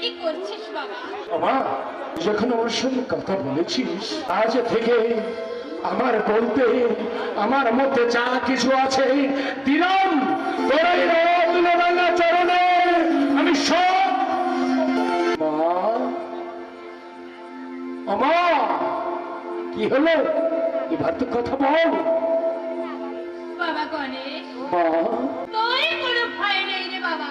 কি করছিস বাবা? বাবা যখন ওর সঙ্গে কথা বলেছিস আজ থেকে আমার বলতে আমার মধ্যে যা কিছু আছে দিলাম তোর এই রত্নরাঙা চরণে। আমি সব মা কি হলো? এবার তো কথা বল। বাবা গণেশ তোর কোনো ভয় নেই রে বাবা।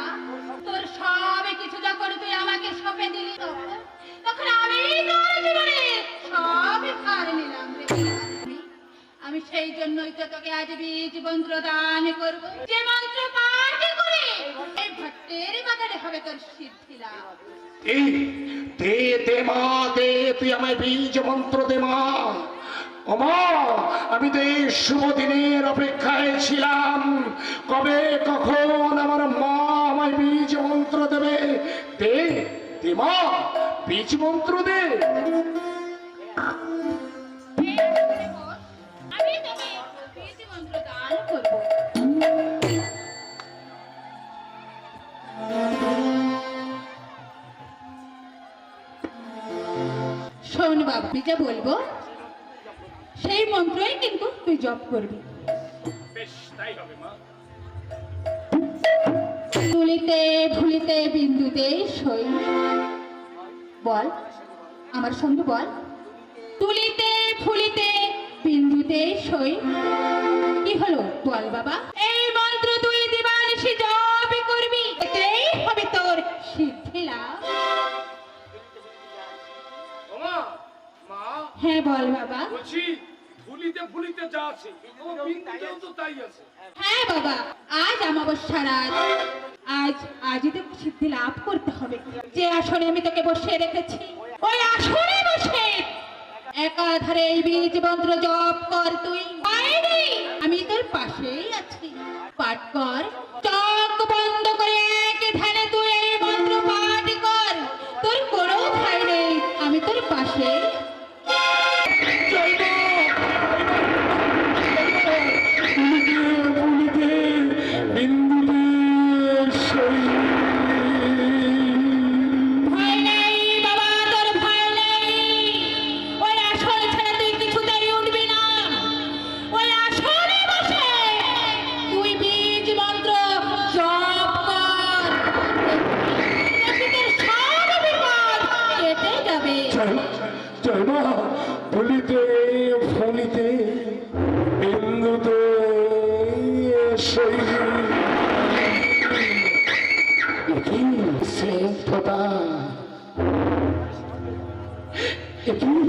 আমি সেই জন্যই তো তোকে আজ বীজ মন্ত্র দান করব। যে মন্ত্র পাঠ করে এই ভট্টের বাগানে হবে তোর সিদ্ধি লাভ দে দে মা, দে, তুই আমায় বীজ মন্ত্র দে মা। ওমা আমি তো এই শুভ দিনের অপেক্ষায় ছিলাম। কবে কখন আমার মা আমায় বীজ মন্ত্র দেবে? দে মা, বীজ মন্ত্র দে। শোন বাবা আমি যা বলব? সেই মন্ত্রই কিন্তু তুই জপ করবি। বেশ তাই হবে মা। তুলিতে ভুলিতে বিন্দুতে সই। বল আমার সঙ্গে বল। তুলিতে ফুলিতে বিন্দুতে সই। কি হলো? বল বাবা। হ্যাঁ বল বাবা। বলছি ভুলিতে ভুলিতে যা আছে ও বিন্দুতেও তো তাই আছে। হ্যাঁ বাবা আজ অমাবস্যা রাত। আজ আজই তো সিদ্ধি লাভ করতে হবে। যে আসনে আমি তোকে বসিয়ে রেখেছি ওই আসনে বসে। একাধারে এই বীজ মন্ত্র জপ কর তুই। বাইরে আমি তোর পাশেই আছি। পাঠ কর চোখ বন্ধ করে এক ধ্যানে তুই এই মন্ত্র পাঠ কর। তোর কোনো ভয় নেই আমি তোর পাশে জয় মা ভুলিতে ফলিতে বিন্দুতে স্নিগ্ধতা একই